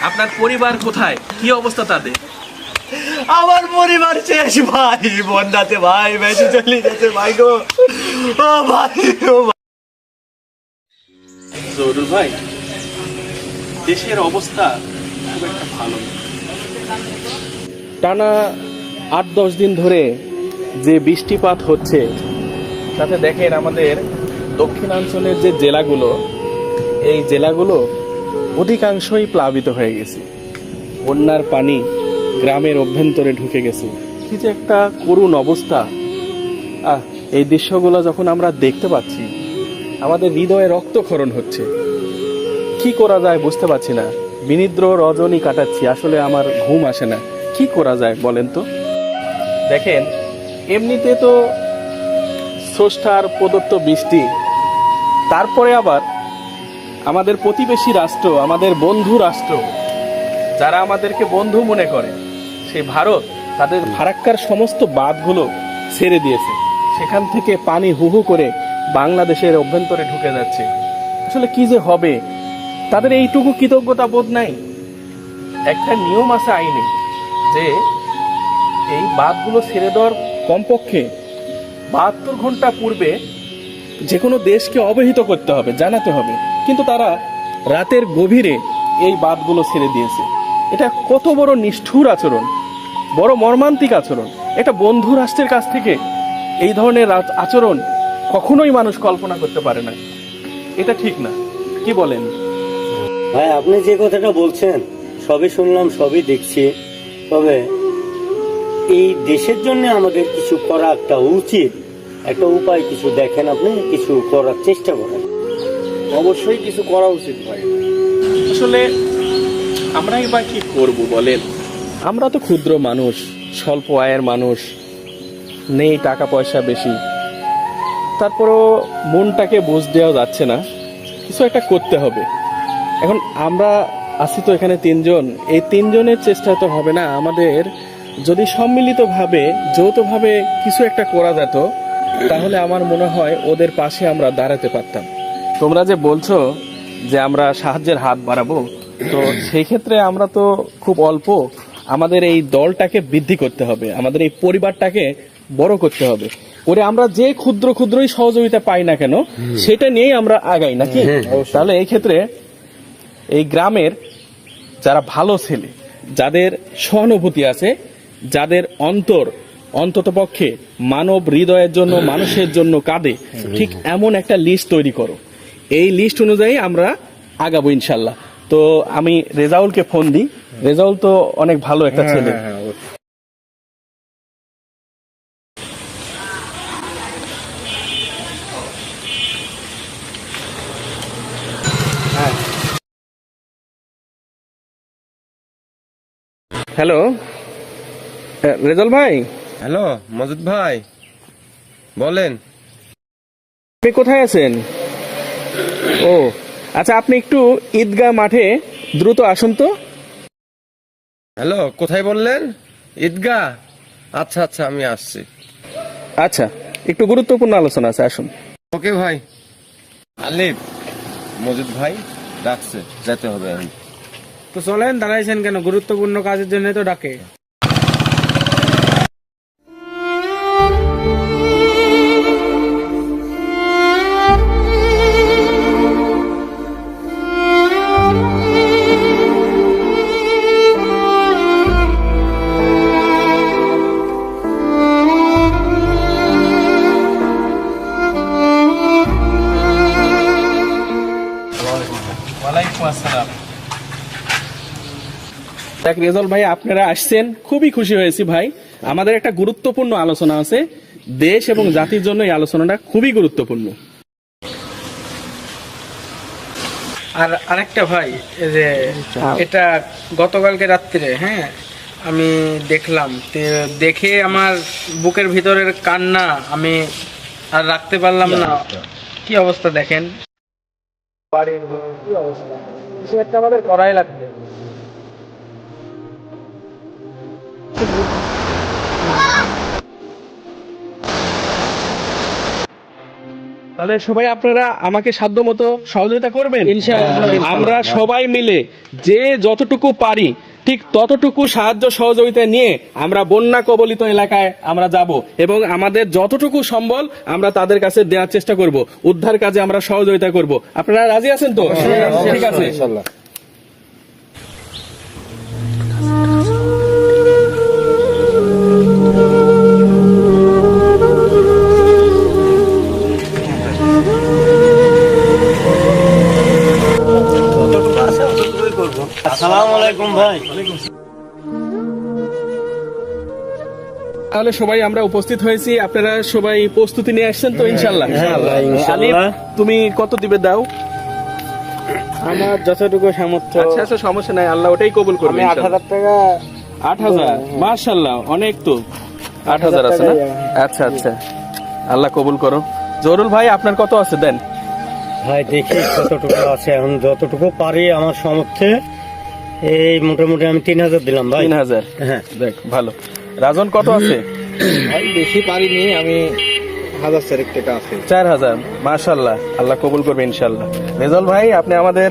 আপনার পরিবার কোথায়? কি অবস্থা তাদের? আমার পরিবার শেষ ভাই বন্যাতে ভাই বেশি চলে গেছে ভাই গো। ও ভাই ও ভাই। জরুর ভাই দেশের অবস্থা খুব একটা ভালো টানা আট দশ দিন ধরে যে বৃষ্টিপাত হচ্ছে তাতে দেখেন আমাদের দক্ষিণাঞ্চলের যে জেলাগুলো এই জেলাগুলো অধিকাংশই প্লাবিত হয়ে গেছে। বন্যার পানি গ্রামের অভ্যন্তরে ঢুকে গেছে। কি যে একটা করুণ অবস্থা। আহ, এই দৃশ্যগুলো যখন আমরা দেখতে পাচ্ছি, আমাদের হৃদয়ে রক্তক্ষরণ হচ্ছে। কি করা যায় বুঝতে পারছি না। বিনিদ্র রজনী কাটাচ্ছি, আসলে আমার ঘুম আসে না। কি করা যায় বলেন তো? দেখেন, এমনিতে তো স্রষ্টার প্রদত্ত বৃষ্টি, তারপরে আবার আমাদের প্রতিবেশী রাষ্ট্র, আমাদের বন্ধু রাষ্ট্র। যারা আমাদেরকে বন্ধু মনে করে, সেই ভারত তাদের ফারাক্কার সমস্ত বাঁধগুলো ছেড়ে দিয়েছে। সেখান থেকে পানি হু হু করে বাংলাদেশের অভ্যন্তরে ঢুকে যাচ্ছে। আসলে কি যে হবে? তাদের এইটুকু কৃতজ্ঞতা বোধ নাই। একটা নিয়ম আছে আইনে, যে এই বাঁধগুলো ছেড়ে দেওয়ার কমপক্ষে বাহাত্তর ঘণ্টা পূর্বে যে কোনো দেশকে অবহিত করতে হবে, জানাতে হবে। কিন্তু তারা রাতের গভীরে এই বাঁধগুলো ছেড়ে দিয়েছে। এটা কত বড় নিষ্ঠুর আচরণ, বড় মর্মান্তিক আচরণ। এটা বন্ধু রাষ্ট্রের কাছ থেকে এই ধরনের আচ- আচরণ কখনোই মানুষ কল্পনা করতে পারে না। এটা ঠিক না। কি বলেন? ভাই, আপনি যে কথাটা বলছেন, সবই শুনলাম, সবই দেখছি। তবে এই দেশের জন্য আমাদের কিছু করা একটা উচিত। একটা উপায় কিছু দেখেন আপনি কিছু করার চেষ্টা করেন। অবশ্যই কিছু করা উচিত ভাই। আসলে আমরাই বা কি করব বলেন? আমরা তো ক্ষুদ্র মানুষ স্বল্প আয়ের মানুষ নেই টাকা পয়সা বেশি। তারপরও মনটাকে বুঝ দেওয়া যাচ্ছে না কিছু একটা করতে হবে। এখন আমরা আছি তো এখানে তিনজন এই তিনজনের চেষ্টা তো হবে না। আমাদের যদি সম্মিলিতভাবে যৌথভাবে কিছু একটা করা যেত তাহলে আমার মনে হয় ওদের পাশে আমরা দাঁড়াতে পারতাম। তোমরা যে বলছো যে আমরা সাহায্যের হাত বাড়াবো তো সেই ক্ষেত্রে আমরা তো খুব অল্প। আমাদের এই দলটাকে বৃদ্ধি করতে হবে আমাদের এই পরিবারটাকে বড় করতে হবে। ওরে আমরা যে ক্ষুদ্র ক্ষুদ্রই সহযোগিতা পাই না কেন সেটা নিয়েই আমরা আগাই নাকি? তাহলে এই ক্ষেত্রে এই গ্রামের যারা ভালো ছেলে যাদের সহানুভূতি আছে যাদের অন্তর অন্তত পক্ষে মানব হৃদয়ের জন্য মানুষের জন্য কাঁদে। ঠিক এমন একটা লিস্ট তৈরি করো। এই লিস্ট অনুযায়ী আমরা আগাবো ইনশাল্লাহ। তো আমি রেজাউলকে ফোন দিই। রেজাউল তো অনেক ভালো একটা ছেলে। হ্যালো রেজাউল ভাই? হ্যালো মজুদ ভাই। বলেন। আপনি কোথায় আছেন? ও আচ্ছা আপনি একটু ঈদগাহ মাঠে দ্রুত আসুন তো। হ্যালো কোথায় বললেন? ঈদগাহ? আচ্ছা আচ্ছা আমি আসছি। আচ্ছা একটু গুরুত্বপূর্ণ আলোচনা আছে আসুন। ওকে ভাই। আলিফ মজুদ ভাই ডাকছে যেতে হবে তো চলেন দাঁড়াইছেন কেন? গুরুত্বপূর্ণ কাজের জন্য তো ডাকে। দেখ রেজল ভাই আপনারা আসছেন খুবই খুশি হয়েছি ভাই। আমাদের একটা গুরুত্বপূর্ণ আলোচনা আছে। দেশ এবং জাতির জন্য এই আলোচনাটা খুবই গুরুত্বপূর্ণ। আর আরেকটা ভাই যে এটা গতকালকে রাত্রে হ্যাঁ আমি দেখলাম। দেখে আমার বুকের ভিতরের কান্না আমি আর রাখতে পারলাম না। কি অবস্থা দেখেন? বাড়ির কি অবস্থা? কিছু একটা আমাদের করাই লাগবে। তাহলে সবাই আপনারা আমাকে সাধ্য মতো সহযোগিতা করবেন? আমরা সবাই মিলে যে যতটুকু পারি ঠিক ততটুকু সাহায্য সহযোগিতা নিয়ে আমরা বন্যা কবলিত এলাকায় আমরা যাব এবং আমাদের যতটুকু সম্বল আমরা তাদের কাছে দেওয়ার চেষ্টা করব। উদ্ধার কাজে আমরা সহযোগিতা করব। আপনারা রাজি আছেন তো? ঠিক আছে। আসসালামু আলাইকুম ভাই। তাহলে সবাই আমরা উপস্থিত হয়েছি আপনারা সবাই প্রস্তুতি নিয়ে আসছেন তো ইনশাল্লাহ। হ্যাঁ ভাই, ইনশাআল্লাহ। আলিফ, তুমি কত দিবে দাও? আমার যতটুকু সামর্থ্য। আচ্ছা আচ্ছা সমস্যা নাই আল্লাহ ওটাই কবুল করবে আট হাজার টাকা আট হাজার? মার্শাল্লাহ অনেক তো। আট হাজার আছে না? আচ্ছা আচ্ছা। আল্লাহ কবুল করো। জরুল ভাই আপনার কত আছে দেন? ভাই দেখি কতটুকু আছে। এখন যতটুকু পারি আমার সামর্থ্যে এই মোটামুটি আমি তিন হাজার দিলাম ভাই। তিন হাজার? হ্যাঁ। দেখ ভালো। রাজন কত আছে? ভাই বেশি পারিনি আমি হাজার চারেক টাকা আছে। চার হাজার মার্শাল্লাহ আল্লাহ কবুল করবে ইনশাল্লাহ। রেজল ভাই আপনি আমাদের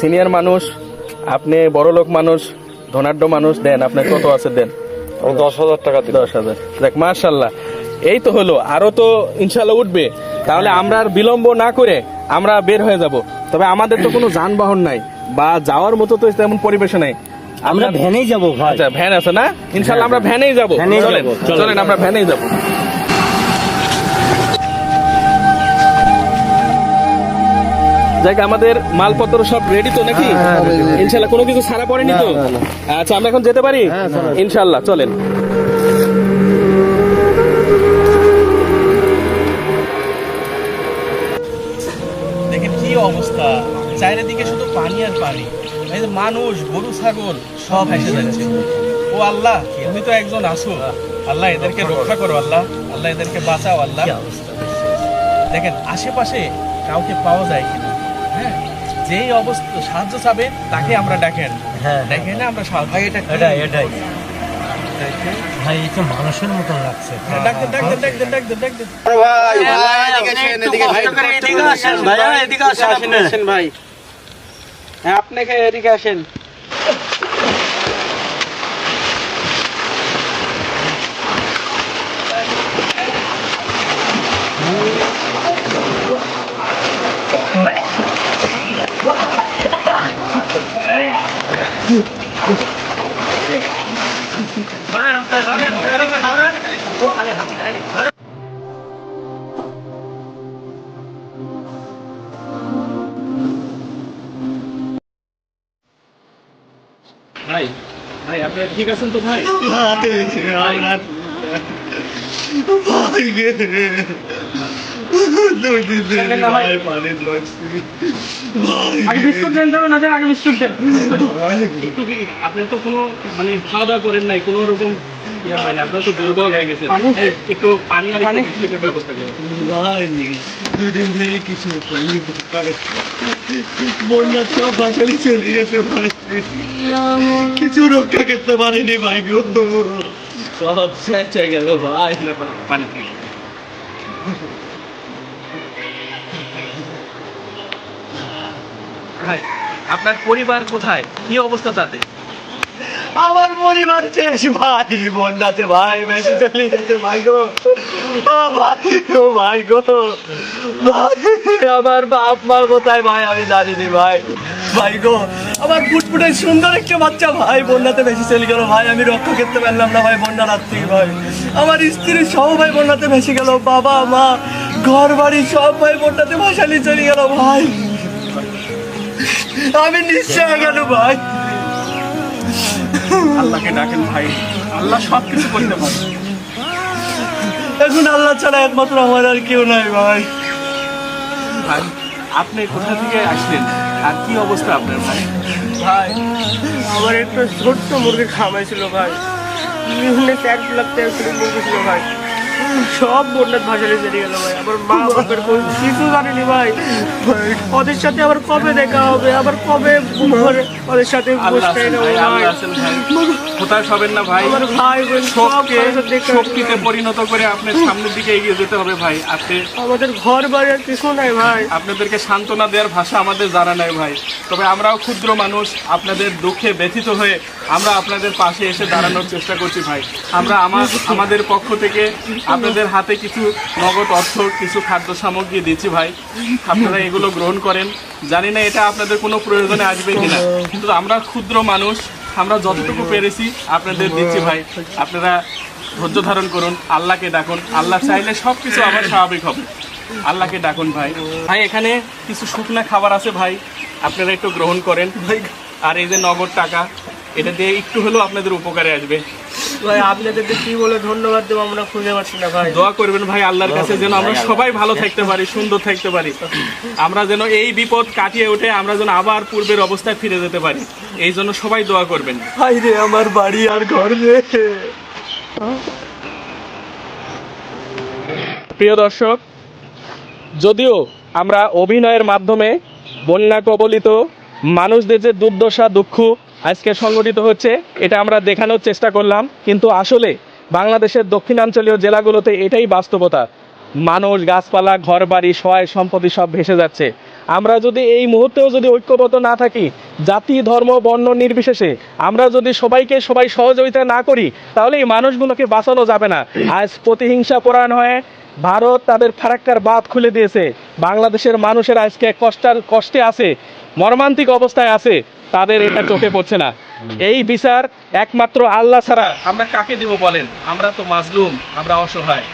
সিনিয়র মানুষ আপনি বড় লোক মানুষ ধনাঢ্য মানুষ দেন আপনার কত আছে দেন। দশ হাজার টাকা দশ হাজার। দেখ মার্শাল্লাহ এই তো হলো আরও তো ইনশাল্লাহ উঠবে। তাহলে আমরা আর বিলম্ব না করে আমরা বের হয়ে যাব। তবে আমাদের তো কোনো যানবাহন নাই। বা যাওয়ার মতো তো তেমন পরিবেশ নাই। আমরা ভ্যানেই যাব আচ্ছা ভ্যান আছে না? ইনশাল্লাহ আমরা ভ্যানেই যাব। চলেন চলেন। আমরা ভ্যানেই যাব। যাক আমাদের মালপত্র সব রেডি তো নাকি? ইনশাল্লাহ কোনো কিছু ছাড়া পড়েনি তো? আচ্ছা আমরা এখন যেতে পারি? ইনশাল্লাহ চলেন। দেখেন কি অবস্থা। চারিদিকে শুধু পানি আর পানি। মানুষ গরু ছাগল সব ভেসে যাচ্ছে। ও আল্লাহ তুমি তো একজন আসো আল্লাহ এদেরকে রক্ষা করো আল্লাহ। আল্লাহ এদেরকে বাঁচাও আল্লাহ। দেখেন আশেপাশে কাউকে পাওয়া যায় কিনা? হ্যাঁ? যেই অবস্থা সাহায্য চাবে তাকে আমরা ডাকেন। হ্যাঁ দেখেন না আমরা সাহায্য এটা এটাই এটাই। ভাই এই তো মানুষের মতন লাগছে। আপনাকে এদিকে ডাক ভাই ভাই আপনি ঠিক আছেন তো ভাই? আপনি তো কোনো মানে খাওয়া দাওয়া করেন নাই কোনো রকম দুদিন ধরে কিছু বন্যা সব বাসালি চলে গেছে কিছু রক্ষা করতে পারিনি ভাই গো সব শেষ হয়ে গেল ভাই। পানি ভাই আপনার পরিবার কোথায়? কি অবস্থা তাতে? আমার পরিবার শেষ ভাই বন্যাতে ভাই, বেশি চলে গেছে ভাই গো। ভাই ও ভাই গো। আমার বাপ মা কোথায় ভাই, আমি জানি নি ভাই। ভাই গো, আমার ফুটফুটে সুন্দর একটা বাচ্চা ভাই, বন্যাতে বেশি চলে গেল ভাই, আমি রক্ষা করতে পারলাম না ভাই বন্যা রাত্রি ভাই। আমার স্ত্রী সব ভাই বন্যাতে ভেসে গেল, বাবা, মা ঘর বাড়ি সব ভাই বন্যাতে ভাসালি চলে গেল ভাই। আমি নিশ্চয় গেল ভাই। আল্লাহকে ডাকেন ভাই। আল্লাহ সব কিছু করতে পারে। এখন আল্লাহ ছাড়া একমাত্র আমার আর কেউ নাই ভাই। ভাই আপনি কোথা থেকে আসলেন? আর কি অবস্থা আপনার ভাই? ভাই আমার একটা ছোট্ট মুরগি খাওয়াইছিল ভাই। বিভিন্ন এক লাখ টাকা মুরগি ছিল ভাই। সব বন্যার ভাসালে চলে গেল ভাই। আমার মা বাপের কিছু জানিনি ভাই। ওদের সাথে আবার কবে দেখা হবে? আবার কবে ওদের সাথে। হতাশ হবেন না ভাই? ভাই শোককে শক্তিতে পরিণত করে আপনার সামনের দিকে এগিয়ে যেতে হবে ভাই। আপনি আমাদের ঘর বাড়ি আর কিছু নাই ভাই। আপনাদেরকে সান্ত্বনা দেওয়ার ভাষা আমাদের জানা নাই ভাই। তবে আমরাও ক্ষুদ্র মানুষ আপনাদের দুঃখে ব্যথিত হয়ে আমরা আপনাদের পাশে এসে দাঁড়ানোর চেষ্টা করছি ভাই। আমরা আমার আমাদের পক্ষ থেকে আপনাদের হাতে কিছু নগদ অর্থ, কিছু খাদ্য সামগ্রী দিচ্ছি ভাই। আপনারা এগুলো গ্রহণ করেন। জানি না এটা আপনাদের কোনো প্রয়োজনে আসবে কিনা। কিন্তু আমরা ক্ষুদ্র মানুষ, আমরা যতটুকু পেরেছি আপনাদের দিচ্ছি ভাই। আপনারা ধৈর্য ধারণ করুন, আল্লাহকে ডাকুন। আল্লাহ চাইলে সব কিছু আবার স্বাভাবিক হবে। আল্লাহকে ডাকুন ভাই। ভাই, এখানে কিছু শুকনা খাবার আছে ভাই। আপনারা একটু গ্রহণ করেন। আর এই যে নগদ টাকা, এটা দিয়ে একটু হলেও আপনাদের উপকারে আসবে। ভাই আপনাদেরকে কি বলে ধন্যবাদ দেবো আমরা খুঁজে পাচ্ছি না ভাই। দোয়া করবেন ভাই আল্লাহর কাছে যেন আমরা সবাই ভালো থাকতে পারি সুন্দর থাকতে পারি। আমরা যেন এই বিপদ কাটিয়ে উঠে আমরা যেন আবার পূর্বের অবস্থায় ফিরে যেতে পারি। এই জন্য সবাই দোয়া করবেন। ভাই রে আমার বাড়ি আর ঘর রে। প্রিয় দর্শক যদিও আমরা অভিনয়ের মাধ্যমে বন্যা কবলিত মানুষদের যে দুর্দশা দুঃখ আজকে সংগঠিত হচ্ছে, এটা আমরা দেখানোর চেষ্টা করলাম, কিন্তু আসলে বাংলাদেশের দক্ষিণাঞ্চলীয় জেলাগুলোতে এটাই বাস্তবতা। মানুষ, গাছপালা, ঘরবাড়ি, সহায় সম্পত্তি সব ভেসে যাচ্ছে। আমরা যদি এই মুহূর্তেও যদি ঐক্যবদ্ধ না থাকি, জাতি, ধর্ম, বর্ণ নির্বিশেষে আমরা যদি সবাইকে সবাই সহযোগিতা না করি, তাহলে এই মানুষগুলোকে বাঁচানো যাবে না। আজ প্রতিহিংসা পরায়ণ হয়ে ভারত তাদের ফারাক্কার বাঁধ খুলে দিয়েছে। বাংলাদেশের মানুষের আজকে কষ্টার কষ্টে আছে, মর্মান্তিক অবস্থায় আছে। তাদের এটা চোখে পড়ছে না। এই বিচার একমাত্র আল্লাহ ছাড়া আমরা কাকে দিব বলেন? আমরা তো মাজলুম, আমরা অসহায়।